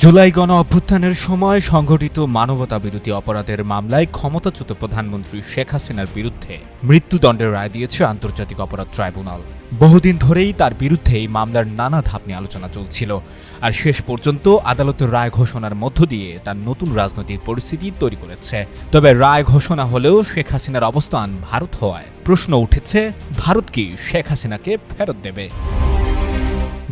জুলাই গণ অভ্যুত্থানের সময় সংঘটিত মানবতা বিরোধী অপরাধের মামলায় ক্ষমতাচ্যুত প্রধানমন্ত্রী শেখ হাসিনার বিরুদ্ধে মৃত্যুদণ্ডের রায় দিয়েছে আন্তর্জাতিক অপরাধ ট্রাইব্যুনাল। বহুদিন ধরেই তার বিরুদ্ধে এই মামলার নানা ধাপ নিয়ে আলোচনা চলছিল। আর শেষ পর্যন্ত আদালতের রায় ঘোষণার মধ্য দিয়ে তার নতুন রাজনৈতিক পরিস্থিতি তৈরি করেছে। তবে রায় ঘোষণা হলেও শেখ হাসিনার অবস্থান ভারত হওয়ায় প্রশ্ন উঠেছে, ভারত কি শেখ হাসিনাকে ফেরত দেবে?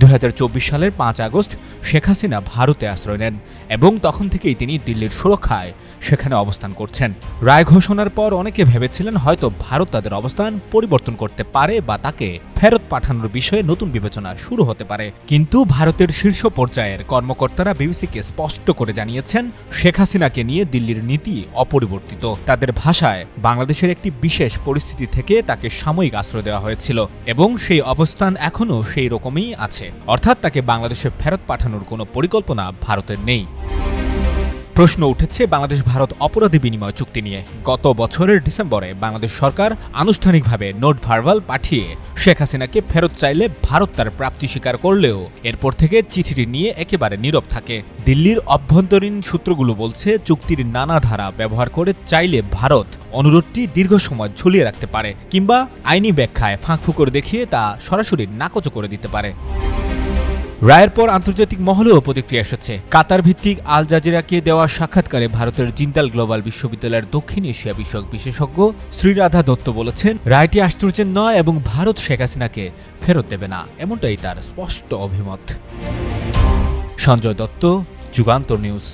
দুই হাজার চব্বিশ সালের পাঁচ আগস্ট শেখ হাসিনা ভারতে আশ্রয় নেন এবং তখন থেকেই তিনি দিল্লির সুরক্ষায় সেখানে অবস্থান করছেন। রায় ঘোষণার পর অনেকে ভেবেছিলেন হয়তো ভারত তাদের অবস্থান পরিবর্তন করতে পারে বা তাকে ফেরত পাঠানোর বিষয়ে নতুন বিবেচনা শুরু হতে পারে। কিন্তু ভারতের শীর্ষ পর্যায়ের কর্মকর্তারা বিবিসিকে স্পষ্ট করে জানিয়েছেন, শেখ হাসিনাকে নিয়ে দিল্লির নীতি অপরিবর্তিত। তাদের ভাষায় বাংলাদেশের একটি বিশেষ পরিস্থিতি থেকে তাকে সাময়িক আশ্রয় দেওয়া হয়েছিল এবং সেই অবস্থান এখনও সেই রকমই আছে। অর্থাৎ তাকে বাংলাদেশে ফেরত পাঠানোর কোনো পরিকল্পনা ভারতের নেই। প্রশ্ন উঠেছে বাংলাদেশ ভারত অপরাধী বিনিময় চুক্তি নিয়ে। গত বছরের ডিসেম্বরে বাংলাদেশ সরকার আনুষ্ঠানিকভাবে নোট ভার্বাল পাঠিয়ে শেখ হাসিনাকে ফেরত চাইলে ভারত তার প্রাপ্তি স্বীকার করলেও এরপর থেকে চিঠিটি নিয়ে একেবারে নীরব থাকে। দিল্লির অভ্যন্তরীণ সূত্রগুলো বলছে, চুক্তির নানা ধারা ব্যবহার করে চাইলে ভারত অনুরোধটি দীর্ঘ সময় ঝুলিয়ে রাখতে পারে কিংবা আইনি ব্যাখ্যায় ফাঁকফুকর দেখিয়ে তা সরাসরি নাকচ করে দিতে পারে। রায়ের পর আন্তর্জাতিক মহলেও প্রতিক্রিয়া এসেছে। কাতার ভিত্তিক আল জাজিরাকে দেওয়া সাক্ষাৎকারে ভারতের জিন্দাল গ্লোবাল বিশ্ববিদ্যালয়ের দক্ষিণ এশিয়া বিষয়ক বিশেষজ্ঞ শ্রীরাধা দত্ত বলেছেন, রায়টি আশ্চর্যের নয় এবং ভারত শেখ হাসিনাকে ফেরত দেবে না। এমনটাই তার স্পষ্ট অভিমত। সঞ্জয় দত্ত, যুগান্তর নিউজ।